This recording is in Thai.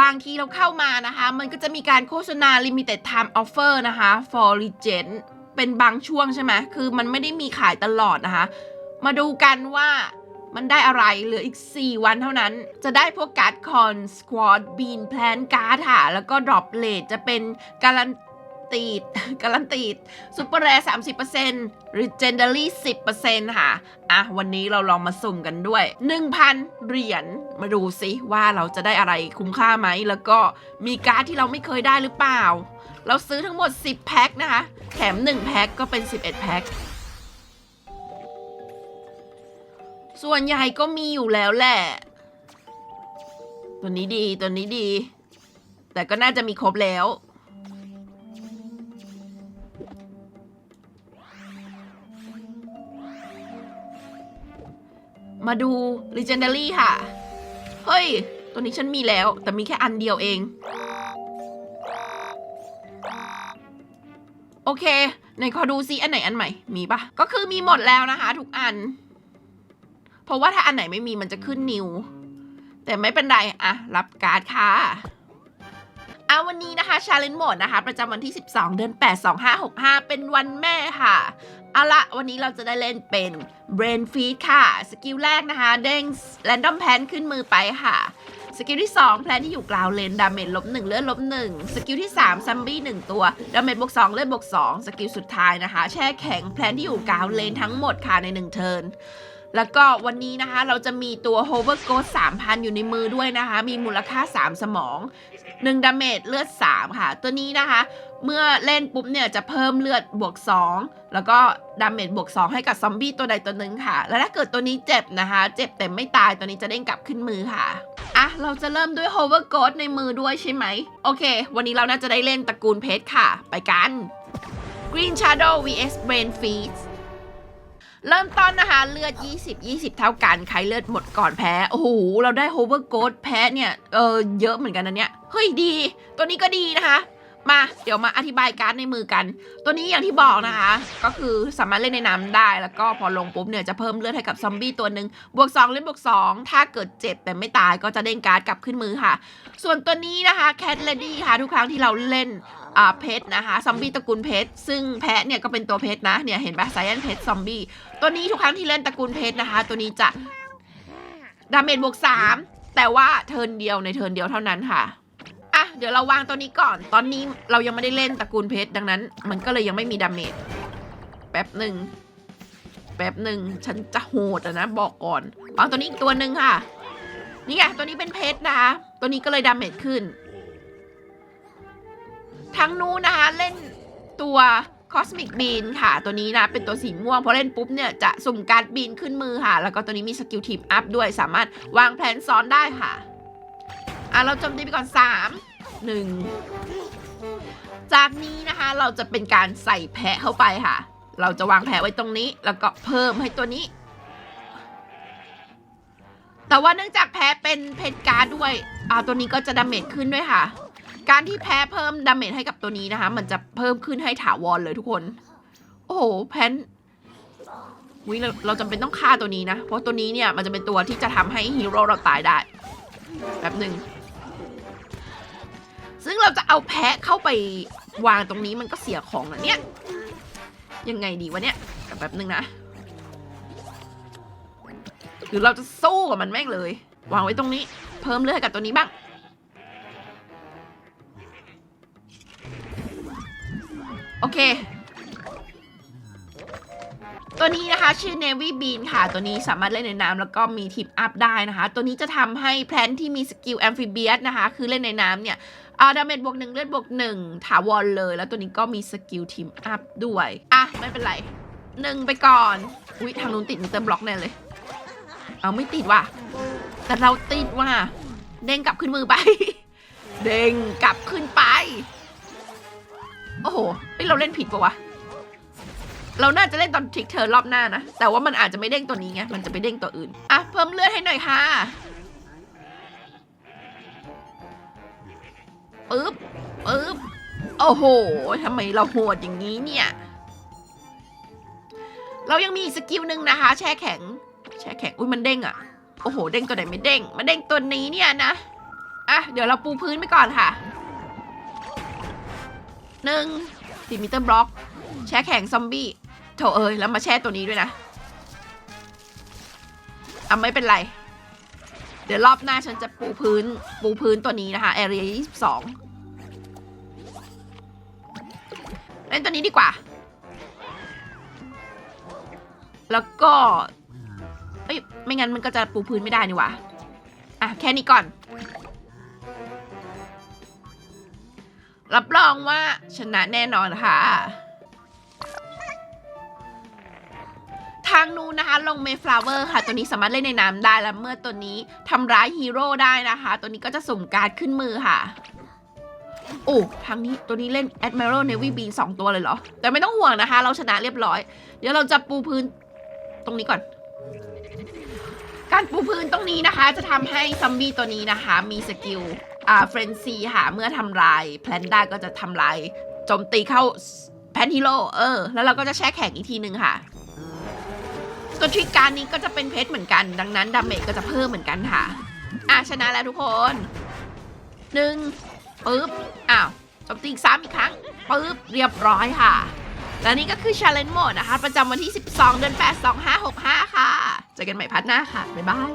บางทีเราเข้ามานะคะ มันก็จะมีการโฆษณา limited time offer นะคะ for legend เป็นบางช่วงใช่ไหมคือมันไม่ได้มีขายตลอดนะคะ มาดูกันว่ามันได้อะไรเหลืออีก 4 วันเท่านั้น จะได้พวกการ์ดคอนสควอตบีนแพลนการ์ดค่ะ แล้วก็ดรอปเลทจะเป็นการันต ดการันตีดซูเปอร์แรร์30% Legendary 10%ค่ะ อะ วันนี้เราลองมาสุ่มกันด้วย1,000เหรียญมาดูสิว่าเราจะได้อะไรคุ้มค่าไหม แล้วก็มีการ์ดที่เราไม่เคยได้หรือเปล่า เราซื้อทั้งหมด 10 แพ็คนะคะ แถม 1 แพ็คก็เป็น 11 แพ็คส่วนใหญ่ก็มีอยู่แล้วแหละ ตัวนี้ดีตัวนี้ดี แต่ก็น่าจะมีครบแล้ว มาดู Legendary ค่ะ เฮ้ย ตัวนี้ฉันมีแล้วแต่มีแค่อันเดียวเอง โอเคไหนขอดูซิอันไหนอันใหม่ มีปะก็คือมีหมดแล้วนะคะ ทุกอัน เพราะว่าถ้าอันไหนไม่มีมันจะขึ้นนิว แต่ไม่เป็นไรอะรับการ์ดค่ะเอาวันนี้นะคะชาเลนจ์โหมดนะคะ ประจำวันที่ 12 เดือน8 2565 เป็นวันแม่ค่ะ เอาละวันนี้เราจะได้เล่นเป็น Brain Feed ค่ะ สกิลแรกนะคะ เด้ง Random Pan ขึ้นมือไปค่ะ สกิลที่ 2 แพลนที่อยู่กลาวเลนดาเมจลบ1เลือดลบ1สกิลที่ 3 ซัมบี้ 1 ตัว ดาเมจบวก2เลือดบวก2สกิลสุดท้ายนะคะ แช่แข็งแพลนที่อยู่กลาวเลนทั้งหมดค่ะใน 1 เทิร์น แล้วก็วันนี้นะคะเราจะมีตัว Hover Ghost 3,000 อยู่ในมือด้วยนะคะ มีมูลค่า 3 สมอง 1 ดาเมจเลือด 3 ค่ะ ตัวนี้นะคะ เมื่อเล่นปุ๊บเนี่ยจะเพิ่มเลือดบวก 2 แล้วก็ดาเมจบวก 2 ให้กับซอมบี้ตัวใดตัวหนึ่งค่ะ แล้วถ้าเกิดตัวนี้เจ็บนะคะ เจ็บแต่ไม่ตายตัวนี้จะเด้งกลับขึ้นมือค่ะอะเราจะเริ่มด้วย Hover Ghost ในมือด้วยใช่ไหมโอเค วันนี้เราน่าจะได้เล่นตระกูลเพชรค่ะ ไปกัน Green Shadow vs Brain Feast เริ่มต้นนะคะ เลือด 20 20 เท่ากัน ใครเลือดหมดก่อนแพ้ โอ้โห เราได้โฮเวอร์โกดแพ้เนี่ย เออเยอะเหมือนกันนะเนี่ย เฮ้ยดี ตัวนี้ก็ดีนะคะ มา เดี๋ยวมาอธิบายการ์ดในมือกัน ตัวนี้อย่างที่บอกนะคะ ก็คือสามารถเล่นในน้ำได้ แล้วก็พอลงปุ๊บเนี่ยจะเพิ่มเลือดให้กับซอมบี้ตัวหนึ่งบวก2เล่นบวก2 ถ้าเกิดเจ็บแต่ไม่ตายก็จะเด้งการ์ดกลับขึ้นมือค่ะ ส่วนตัวนี้นะคะ Cat Lady ค่ะ ทุกครั้งที่เราเล่นอ่าเพชรนะคะซอมบี้ตระกูลเพชรซึ่งแพะเนี่ยก็เป็นตัวเพชรนะเนี่ยเห็นปะไซแอนเพชรซอมบี้ตัวนี้ทุกครั้งที่เล่นตระกูลเพชรนะคะ ตัวนี้จะดาเมจบวก3แต่ว่าเทิร์นเดียวในเทิร์นเดียวเท่านั้นค่ะ เดี๋ยวเราวางตัวนี้ก่อน ตอนนี้เรายังไม่ได้เล่นตระกูลเพชรดังนั้น มันก็เลยยังไม่มีดาเมจ แป๊บหนึ่ง แป๊บหนึ่ง ฉันจะโหดอะนะบอกก่อน วางตัวนี้อีกตัวหนึ่งค่ะ นี่ไงตัวนี้เป็นเพชรนะคะตัวนี้ก็เลยดาเมจขึ้นทั้งนู้นนะคะเล่นตัว Cosmic Bean ค่ะ ตัวนี้นะเป็นตัวสีม่วงพอเล่นปุ๊บเนี่ยจะสุ่มการ์ดบีนขึ้นมือค่ะ แล้วก็ตัวนี้มีสกิลทีมอัพด้วยสามารถวางแผนซ้อนได้ค่ะ อะ เราจมตีไปก่อน 3 1จากนี้นะคะเราจะเป็นการใส่แพะเข้าไปค่ะ เราจะวางแพะไว้ตรงนี้ แล้วก็เพิ่มให้ตัวนี้ แต่ว่าเนื่องจากแพ้เป็นเพชรการ์ดด้วยอ่าตัวนี้ก็จะดาเมจขึ้นด้วยค่ะ การที่แพ้เพิ่มดาเมจให้กับตัวนี้นะคะ มันจะเพิ่มขึ้นให้ถาวรเลยทุกคน โอ้โหแพนวิเราเราจำเป็นต้องฆ่าตัวนี้นะ เพราะตัวนี้เนี่ยมันจะเป็นตัวที่จะทำให้ฮีโร่เราตายได้ แบบหนึ่ง ซึ่งเราจะเอาแพะเข้าไปวางตรงนี้มันก็เสียของนะเนี่ย ยังไงดีวะเนี่ยแบบนึงนะ หรือเราจะสู้กับมันแม่งเลย วางไว้ตรงนี้ เพิ่มเลือดให้กับตัวนี้บ้าง โอเค ตัวนี้นะคะชื่อ Navy Bean ค่ะ ตัวนี้สามารถเล่นในน้ำแล้วก็มีทีมอัพได้นะคะ ตัวนี้จะทำให้แพลนที่มีสกิลแอมฟิเบียสนะคะ คือเล่นในน้ำเนี่ยอาดาเมจบวกหนึ่งเลือดบวกหนึ่งถาวรเลย แล้วตัวนี้ก็มีสกิลทีมอัพด้วย อะ ไม่เป็นไรหนึ่งไปก่อน อุ๊ยทางนู้นติดมิเตอร์บล็อกแน่เลย เอาไม่ติดว่ะ แต่เราติดว่ะ เด้งกลับขึ้นมือไป เด้งกลับขึ้นไป โอ้โหเฮ้ยเราเล่นผิดปะวะ เราน่าจะเล่นตอนทริกเธอรอบหน้านะ แต่ว่ามันอาจจะไม่เด้งตัวนี้ไง มันจะไปเด้งตัวอื่น อะ เพิ่มเลือดให้หน่อยค่ะปึ๊บปึ๊บโอ้โหทำไมเราโหดอย่างนี้เนี่ย เรายังมีอีกสกิลหนึ่งนะคะ แช่แข็ง แช่แข็ง อุ้ยมันเด้งอะโอ้โห เด้งตัวไหนไม่เด้งมาเด้งตัวนี้เนี่ยนะออะ เดี๋ยวเราปูพื้นไปก่อนค่ะหนึ่งสี่มิเตอร์บล็อก แช่แข็งซอมบี้โถเอ้ยแล้วมาแช่ตัวนี้ด้วยนะอะไม่เป็นไร เดี๋ยวรอบหน้าฉันจะปูพื้นปูพื้นตัวนี้นะคะ Area 22เล่นตัวนี้ดีกว่า แล้วก็เอ้ยไม่งั้นมันก็จะปูพื้นไม่ได้นี่หว่าอะแค่นี้ก่อน รับรองว่าชนะแน่นอนค่ะ ทางนู้นนะคะ ลงเมฟลาเวอร์ค่ะ ตัวนี้สามารถเล่นในน้ำได้แล้วเมื่อตัวนี้ทำร้ายฮีโร่ได้นะคะ ตัวนี้ก็จะสุ่มการ์ดขึ้นมือค่ะ โอ้ทางนี้ตัวนี้เล่น Admiral Navy Bean สองตัวเลยเหรอ แต่ไม่ต้องห่วงนะคะ เราชนะเรียบร้อย เดี๋ยวเราจะปูพื้นตรงนี้ก่อน การปูพื้นตรงนี้นะคะ จะทำให้ซัมบี้ตัวนี้นะคะ มีสกิลอ่าเฟรนซีค่ะ เมื่อทำลายแพลนด้าก็จะทำลายโจมตีเข้าแพนฮีโร่เออ แล้วเราก็จะแช่แข็งอีกทีนึงค่ะ ตัวทริกการนี้ก็จะเป็นเพชรเหมือนกัน ดังนั้นดาเมจก็จะเพิ่มเหมือนกันค่ะ อะชนะแล้วทุกคนหนึ่งปึ๊บ อ้าวจมตีอีกซ้ำอีกครั้งปึ๊บ เรียบร้อยค่ะ และนี่ก็คือ Challenge Mode นะคะ ประจำวันที่ 12 เดือน8 2565 ค่ะ เจอกันใหม่พัดหน้าค่ะ บ๊ายบาย